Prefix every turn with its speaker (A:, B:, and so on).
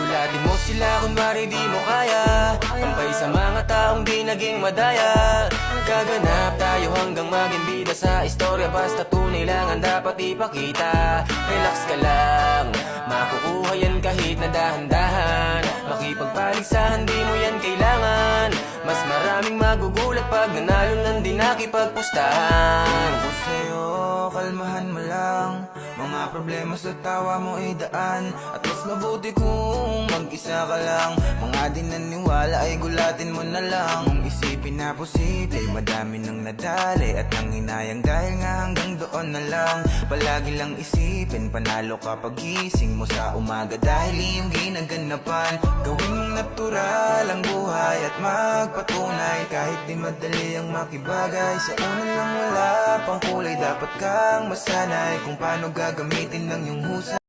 A: Gulatin mo sila kunwari di mo kaya. Pantay sa mga taong di naging madaya. Gaganap tayo hanggang maging bida sa istorya. Basta tunay lang ang dapat ipakita. Relax ka lang. Makukuha yan kahit na dahan-dahan. Makipagpaligsahan di mo yan kailangan. Mas maraming magugulat pag nanalo ng di nakipagpustahan.
B: Ako sa'yo, kalmahan mo lang Mga problema sa tawa mo ay daan. At mas mabuti kung mag-isa ka lang. Mga di naniwala ay gulatin mo na lang. Kung isipin na posible, madami nang nadali. At nang hinayang dahil nga hanggang doon na lang. Palagi lang isipin, panalo ka pagising mo sa umaga. Dahil iyong ginaganapan Gawin mong natural ang buhay at magpatunay. Kahit di madali ang makibagay Sa una lang wala pang kulay. Dapat kang masanay kung paano gagamitin ng iyong husay